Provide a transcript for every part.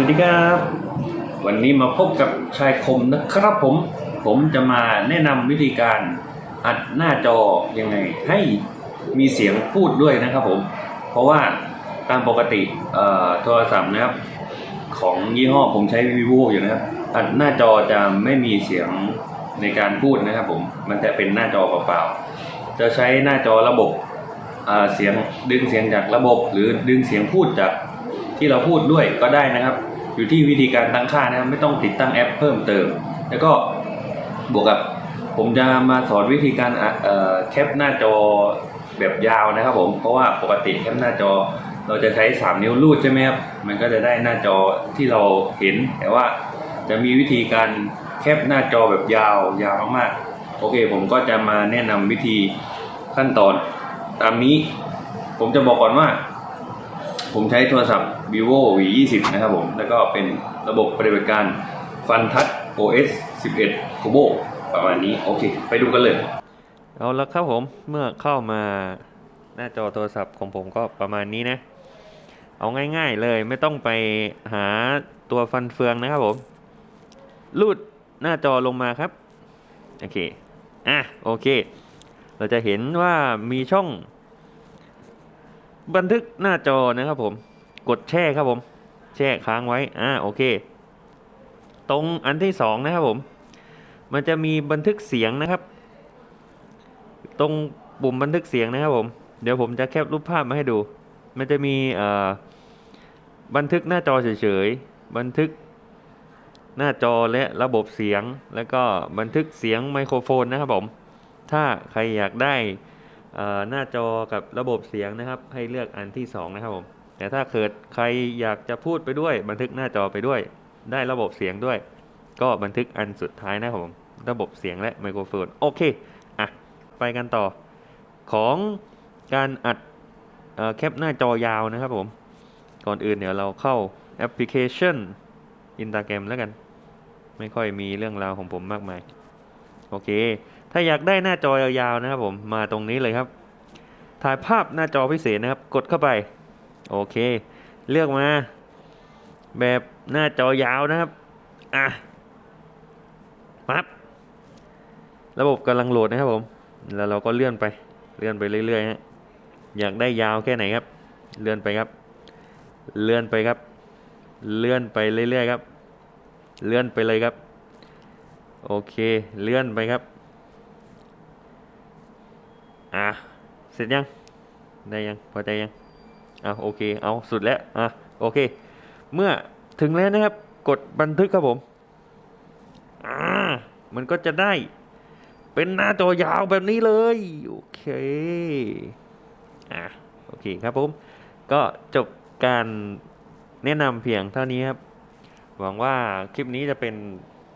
สวัสดีครับ วันนี้มาพบกับชายคมนะครับผม ผมจะมาแนะนำวิธีการอัดหน้าจอยังไง ให้มีเสียงพูดด้วยนะครับผม เพราะว่าตามปกติเอ่อโทรศัพท์นะครับ ของยี่ห้อผมใช้ vivo อยู่นะครับ อัดหน้าจอจะไม่มีเสียงในการพูดนะครับผม มันจะเป็นหน้าจอเปล่าๆ จะใช้หน้าจอระบบอ่าเสียงดึงเสียงจากระบบ หรือดึงเสียงพูดจากที่เราพูดด้วยก็ได้นะครับ อยู่ที่วิธีการตั้งค่านะครับไม่ต้องติดตั้งแอปเพิ่มเติม แล้วก็บวกกับผมจะมาสอนวิธีการแคปหน้าจอแบบยาวนะครับผมเพราะว่าปกติแคปหน้าจอเราจะใช้ 3 นิ้วรูดใช่ไหมครับมันก็จะได้หน้าจอที่เราเห็น แต่ว่าจะมีวิธีการแคปหน้าจอแบบยาวยาวมากๆโอเค ผมก็จะมาแนะนำวิธีขั้นตอนตามนี้ ผมจะบอกก่อนว่า ผมใช้โทรศัพท์ vivo v 2 0นะครับผม แล้วก็เป็นระบบปฏิบัติการ Fun Touch OS 11 Turbo ประมาณนี้ โอเค ไปดูกันเลย เอาละครับผม เมื่อเข้ามาหน้าจอโทรศัพท์ของผมก็ประมาณนี้นะ เอาง่ายๆเลยไม่ต้องไปหาตัวฟันเฟืองนะครับผม ลูดหน้าจอลงมาครับ โอเค อะ โอเค เราจะเห็นว่ามีช่อง บันทึกหน้าจอนะครับผม กดแช่ครับผม แช่ค้างไว้ อ่าโอเค ตรงอันที่สองนะครับผม มันจะมีบันทึกเสียงนะครับ ตรงปุ่มบันทึกเสียงนะครับผม เดี๋ยวผมจะแคปรูปภาพมาให้ดู มันจะมีเอ่อบันทึกหน้าจอเฉยๆ บันทึกหน้าจอและระบบเสียง แล้วก็บันทึกเสียงไมโครโฟนนะครับผม ถ้าใครอยากได้ หน้าจอกับระบบเสียงนะครับ ให้เลือกอันที่สองนะครับผมแต่ถ้าเกิดใครอยากจะพูดไปด้วย บันทึกหน้าจอไปด้วย ได้ระบบเสียงด้วย ก็บันทึกอันสุดท้ายนะครับผมระบบเสียงและไมโครโฟนโอเคอะไปกันต่อของการอัดอแคปหน้าจอยาวนะครับผม ก่อนอื่นเดี๋ยวเราเข้าแอปพลิเคชัน Instagram แล้วกัน ไม่ค่อยมีเรื่องราวของผมมากมาย โอเค ถ้าอยากได้หน้าจอยาวๆนะครับผมมาตรงนี้เลยครับ ถ่ายภาพหน้าจอพิเศษนะครับ กดเข้าไป โอเค เลือกมา แบบหน้าจอยาวนะครับ อะปั๊บระบบกำลังโหลดนะครับผม แล้วเราก็เลื่อนไป เลื่อนไปเรื่อยๆฮะ อยากได้ยาวแค่ไหนครับ เลื่อนไปครับ เลื่อนไปครับ เลื่อนไปเรื่อยๆครับ เลื่อนไปเลยครับ โอเค เลื่อนไปครับ อะ เสร็จยัง ได้ยัง พอใจยัง อะ โอเค เอา สุดแล้ว อะ โอเค เมื่อถึงแล้วนะครับ กดบันทึกครับผม อ่า มันก็จะได้ เป็นหน้าจอยาวแบบนี้เลย โอเค อะ โอเคครับผม ก็จบการแนะนำเพียงเท่านี้ครับ หวังว่าคลิปนี้จะเป็น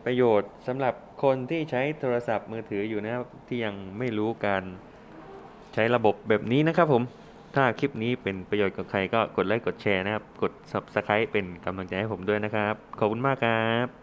ประโยชน์สำหรับคนที่ใช้โทรศัพท์มือถืออยู่นะครับ ที่ยังไม่รู้การใช้ระบบแบบนี้นะครับผม ถ้าคลิปนี้เป็นประโยชน์กับใครก็กดไลค์กดแชร์นะครับ กด subscribe เป็นกำลังใจให้ผมด้วยนะครับ ขอบคุณมากครับ